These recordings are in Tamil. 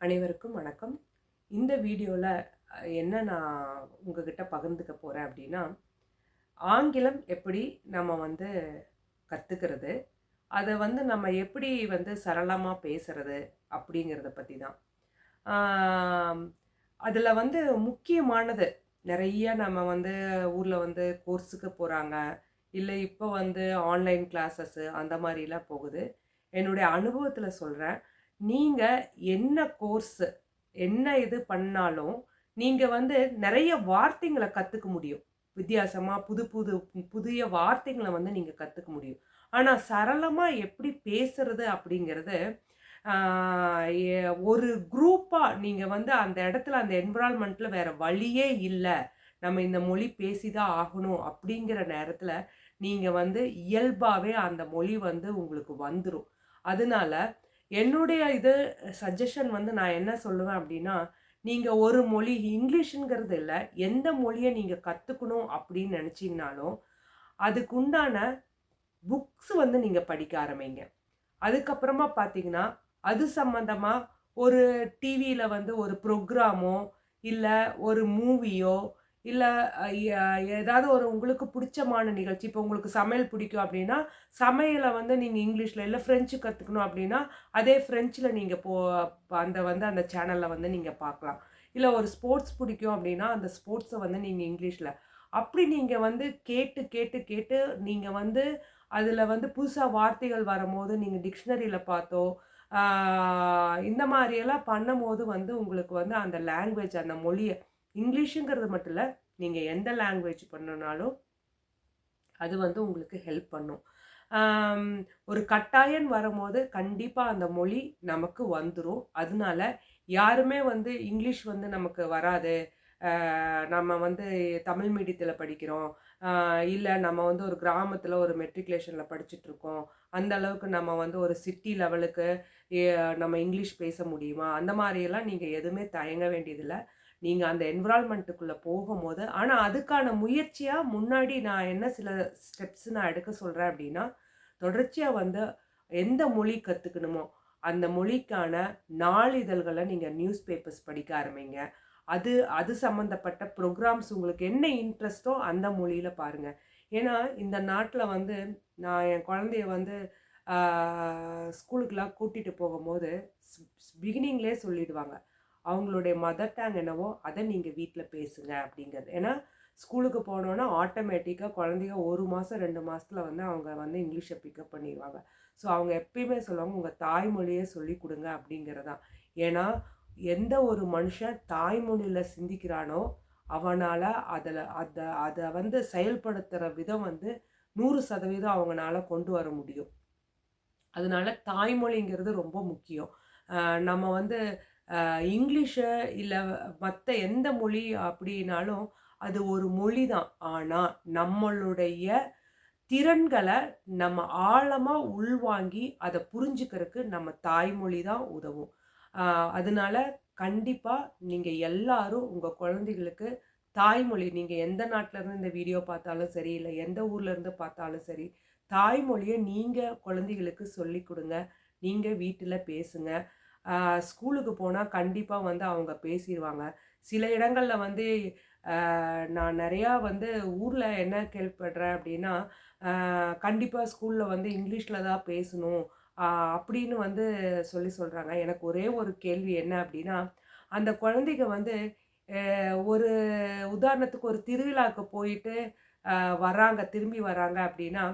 அனைவருக்கும் வணக்கம். இந்த வீடியோவில் என்ன நான் உங்ககிட்ட பகிர்ந்துக்க போகிறேன் அப்படின்னா ஆங்கிலம் எப்படி நம்ம வந்து கற்றுக்கிறது அதை வந்து நம்ம எப்படி வந்து சரளமாக பேசுகிறது அப்படிங்கிறத பற்றி தான் அதில் வந்து முக்கியமானது நிறைய நம்ம வந்து ஊரில் வந்து கோர்ஸுக்கு போகிறாங்க இல்லை இப்போ வந்து ஆன்லைன் கிளாஸஸ்ஸு அந்த மாதிரிலாம் போகுது. என்னுடைய அனுபவத்தில் சொல்கிறேன் நீங்கள் என்ன கோர்ஸு என்ன இது பண்ணாலும் நீங்கள் வந்து நிறைய வார்த்தைங்களை கற்றுக்க முடியும். வித்தியாசமாக புது புது புதிய வார்த்தைகளை வந்து நீங்கள் கற்றுக்க முடியும். ஆனால் சரளமாக எப்படி பேசுறது அப்படிங்கிறது ஒரு குரூப்பாக நீங்கள் வந்து அந்த இடத்துல அந்த என்விரான்மெண்ட்டில் வேறு வழியே இல்லை. நம்ம இந்த மொழி பேசி தான் ஆகணும் அப்படிங்கிற நேரத்தில் நீங்கள் வந்து இயல்பாகவே அந்த மொழி வந்து உங்களுக்கு வந்துடும் அதனால என்னுடைய இது சஜஷன் வந்து நான் என்ன சொல்லுவேன் அப்படின்னா நீங்கள் ஒரு மொழி இங்கிலீஷுங்கிறது இல்லை எந்த மொழியை நீங்கள் கற்றுக்கணும் அப்படின்னு நினச்சிங்கனாலும் அதுக்குண்டான புக்ஸ் வந்து நீங்கள் படிக்க ஆரம்பிங்க. அதுக்கப்புறமா பார்த்தீங்கன்னா அது சம்மந்தமாக ஒரு டிவியில் வந்து ஒரு ப்ரோக்ராமோ இல்லை ஒரு மூவியோ இல்லை ஏதாவது ஒரு உங்களுக்கு பிடிச்சமான நிகழ்ச்சி. இப்போ உங்களுக்கு சமையல் பிடிக்கும் அப்படின்னா சமையலை வந்து நீங்கள் இங்கிலீஷில் இல்லை ஃப்ரெஞ்சு கற்றுக்கணும் அப்படின்னா அதே ஃப்ரெஞ்சில் நீங்கள் போ அந்த வந்து அந்த சேனலில் வந்து நீங்கள் பார்க்கலாம். இல்லை ஒரு ஸ்போர்ட்ஸ் பிடிக்கும் அப்படின்னா அந்த ஸ்போர்ட்ஸை வந்து நீங்கள் இங்கிலீஷில். அப்படி நீங்கள் வந்து கேட்டு கேட்டு கேட்டு நீங்கள் வந்து அதில் வந்து புதுசாக வார்த்தைகள் வரும்போது நீங்கள் டிக்ஷனரியில் பார்த்தோ இந்த மாதிரியெல்லாம் பண்ணும்போது வந்து உங்களுக்கு வந்து அந்த லாங்குவேஜ் அந்த மொழியை இங்கிலீஷுங்கிறது மட்டும் இல்லை நீங்கள் எந்த லாங்குவேஜ் பண்ணனாலும் அது வந்து உங்களுக்கு ஹெல்ப் பண்ணும். ஒரு கட்டாயம் வரும்போது கண்டிப்பாக அந்த மொழி நமக்கு வந்துடும் அதனால யாருமே வந்து இங்கிலீஷ் வந்து நமக்கு வராது. நம்ம வந்து தமிழ் மீடியத்தில் படிக்கிறோம். இல்லை நம்ம வந்து ஒரு கிராமத்தில் ஒரு மெட்ரிகுலேஷனில் படிச்சுட்ருக்கோம் அந்த அளவுக்கு நம்ம வந்து ஒரு சிட்டி லெவலுக்கு நம்ம இங்கிலீஷ் பேச முடியுமா? அந்த மாதிரியெல்லாம் நீங்கள் எதுவுமே தயங்க வேண்டியதில்லை. நீங்கள் அந்த என்விரான்மெண்ட்டுக்குள்ளே போகும்போது ஆனால் அதுக்கான முயற்சியாக முன்னாடி நான் என்ன சில ஸ்டெப்ஸ் நான் எடுக்க சொல்கிறேன் அப்படின்னா தொடர்ச்சியாக வந்து எந்த மொழி கற்றுக்கணுமோ அந்த மொழிக்கான நாளிதழ்களை நீங்கள் நியூஸ் பேப்பர்ஸ் படிக்க ஆரம்பிங்க. அது அது சம்மந்தப்பட்ட ப்ரோக்ராம்ஸ் உங்களுக்கு என்ன இன்ட்ரெஸ்ட்டோ அந்த மொழியில் பாருங்கள் ஏன்னா இந்த நாட்டில் வந்து நான் என் குழந்தைய வந்து ஸ்கூலுக்கெலாம் கூட்டிகிட்டு போகும்போது பிகினிங்லேயே சொல்லிடுவாங்க. அவங்களுடைய மதர் டேங் என்னவோ அதை நீங்கள் வீட்டில் பேசுங்க அப்படிங்கிறது. ஏன்னா ஸ்கூலுக்கு போனோன்னா ஆட்டோமேட்டிக்காக குழந்தைங்க ஒரு மாதம் ரெண்டு மாதத்துல வந்து அவங்க வந்து இங்கிலீஷை பிக்கப் பண்ணிடுவாங்க ஸோ அவங்க எப்பயுமே சொல்லுவாங்க உங்கள் தாய்மொழியே சொல்லி கொடுங்க அப்படிங்கிறதான் ஏன்னா எந்த ஒரு மனுஷன் தாய்மொழியில் சிந்திக்கிறானோ அவனால் அதில் அதை அதை வந்து செயல்படுத்துகிற விதம் வந்து நூறு சதவீதம் அவங்களால கொண்டு வர முடியும். அதனால தாய்மொழிங்கிறது ரொம்ப முக்கியம். நம்ம வந்து இங்கிலீஷு இல்லை மற்ற எந்த மொழி அப்படின்னாலும் அது ஒரு மொழி தான் ஆனால் நம்மளுடைய திறன்களை நம்ம ஆழமாக உள்வாங்கி அதை புரிஞ்சுக்கிறதுக்கு நம்ம தாய்மொழி தான் உதவும் அதனால கண்டிப்பாக நீங்கள் எல்லாரும் உங்கள் குழந்தைகளுக்கு தாய்மொழி நீங்கள் எந்த நாட்டிலேருந்து இந்த வீடியோ பார்த்தாலும் சரி இல்லை எந்த ஊர்லேருந்து பார்த்தாலும் சரி தாய்மொழியை நீங்கள் குழந்தைகளுக்கு சொல்லி கொடுங்க. நீங்கள் வீட்டில் பேசுங்க. ஸ்கூலுக்கு போனால் கண்டிப்பாக வந்து அவங்க பேசிடுவாங்க சில இடங்களில் வந்து நான் நிறையா வந்து ஊரில் என்ன கேள்விப்படுறேன் அப்படின்னா கண்டிப்பாக ஸ்கூலில் வந்து இங்கிலீஷில் தான் பேசணும் அப்படின்னு வந்து சொல்லி சொல்கிறாங்க எனக்கு ஒரே ஒரு கேள்வி என்ன அப்படின்னா அந்த குழந்தைங்க வந்து ஒரு உதாரணத்துக்கு ஒரு திருவிழாவுக்கு போயிட்டு வராங்க திரும்பி வராங்க அப்படின்னா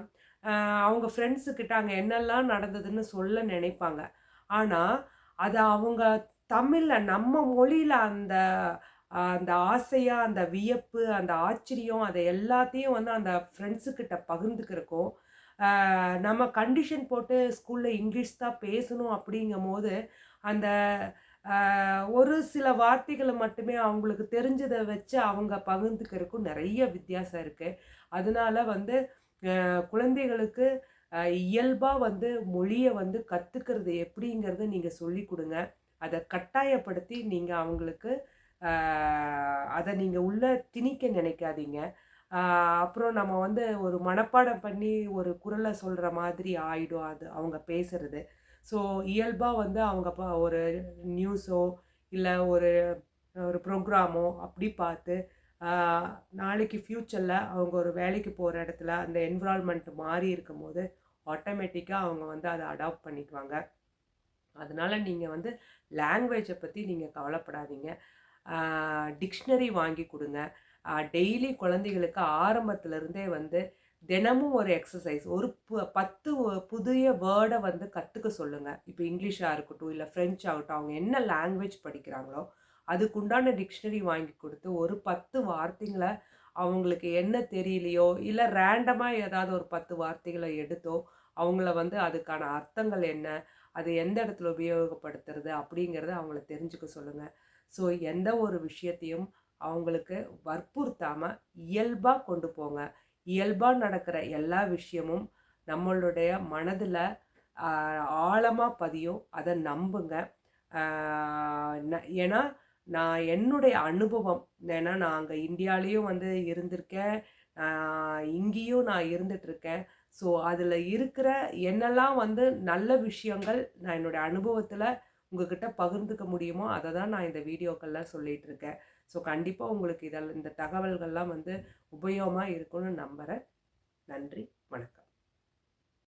அவங்க ஃப்ரெண்ட்ஸுக்கிட்ட அங்கே என்னெல்லாம் நடந்ததுன்னு சொல்ல நினைப்பாங்க. ஆனால் அதை அவங்க தமிழில் நம்ம மொழியில் அந்த அந்த ஆசையாக அந்த வியப்பு அந்த ஆச்சரியம் அதை எல்லாத்தையும் வந்து அந்த ஃப்ரெண்ட்ஸுக்கிட்ட பகிர்ந்துக்கிறக்கும். நம்ம கண்டிஷன் போட்டு ஸ்கூலில் இங்கிலீஷ் தான் பேசணும் அப்படிங்கும் போது அந்த ஒரு சில வார்த்தைகளை மட்டுமே அவங்களுக்கு தெரிஞ்சதை வச்சு அவங்க பகிர்ந்துக்கிறதுக்கும் நிறைய வித்தியாசம் இருக்குது அதனால வந்து குழந்தைகளுக்கு இயல்பாக வந்து மொழியை வந்து கற்றுக்கிறது எப்படிங்கிறத நீங்கள் சொல்லி கொடுங்க. அதை கட்டாயப்படுத்தி நீங்கள் அவங்களுக்கு அதை நீங்கள் உள்ள திணிக்க நினைக்காதீங்க. அப்புறம் நம்ம வந்து ஒரு மனப்பாடம் பண்ணி ஒரு குரலை சொல்கிற மாதிரி ஆயிடும் அது அவங்க பேசுறது. ஸோ இயல்பாக வந்து அவங்க ஒரு நியூஸோ இல்லை ஒரு ஒரு ப்ரோக்ராமோ அப்படி பார்த்து நாளைக்கு ஃப்யூச்சரில் அவங்க ஒரு வேலைக்கு போகிற இடத்துல அந்த என்விரான்மெண்ட் மாறி இருக்கும்போது ஆட்டோமேட்டிக்காக அவங்க வந்து அதை அடாப்ட் பண்ணிக்குவாங்க. அதனால நீங்கள் வந்து லாங்குவேஜை பற்றி நீங்கள் கவலைப்படாதீங்க. டிக்ஷனரி வாங்கி கொடுங்க. டெய்லி குழந்தைகளுக்கு ஆரம்பத்துலேருந்தே வந்து தினமும் ஒரு எக்ஸசைஸ் ஒரு பு- பத்து புதிய வேர்டை வந்து கற்றுக்க சொல்லுங்கள் இப்போ இங்கிலீஷாக இருக்கட்டும் இல்லை ஃப்ரெஞ்ச் ஆகட்டும் அவங்க என்ன லாங்குவேஜ் படிக்கிறாங்களோ அதுக்குண்டான டிக்ஷனரி வாங்கி கொடுத்து ஒரு பத்து வார்த்தைங்களை அவங்களுக்கு என்ன தெரியலையோ இல்லை ரேண்டமாக ஏதாவது ஒரு பத்து வார்த்தைகளை எடுத்தோ அவங்கள வந்து அதுக்கான அர்த்தங்கள் என்ன அது எந்த இடத்துல உபயோகப்படுத்துறது அப்படிங்கிறத அவங்கள தெரிஞ்சுக்க சொல்லுங்கள் ஸோ எந்த ஒரு விஷயத்தையும் அவங்களுக்கு வற்புறுத்தாமல் இயல்பாக கொண்டு போங்க. இயல்பாக நடக்கிற எல்லா விஷயமும் நம்மளுடைய மனதில் ஆழமாக பதியும். அதை நம்புங்க. ஏன்னா நான் என்னுடைய அனுபவம். ஏன்னா நான் அங்கே இந்தியாலேயும் வந்து இருந்திருக்கேன். இங்கேயும் நான் இருந்துகிட்ருக்கேன் ஸோ அதில் இருக்கிற என்னெல்லாம் வந்து நல்ல விஷயங்கள் நான் என்னுடைய அனுபவத்தில் உங்ககிட்ட பகிர்ந்துக்க முடியுமோ அதை தான் நான் இந்த வீடியோக்கள்லாம் சொல்லிகிட்டு இருக்கேன் ஸோ கண்டிப்பாக உங்களுக்கு இதெல்லாம் இந்த தகவல்கள்லாம் வந்து உபயோகமாக இருக்கும்னு நம்புகிறேன் நன்றி. வணக்கம்.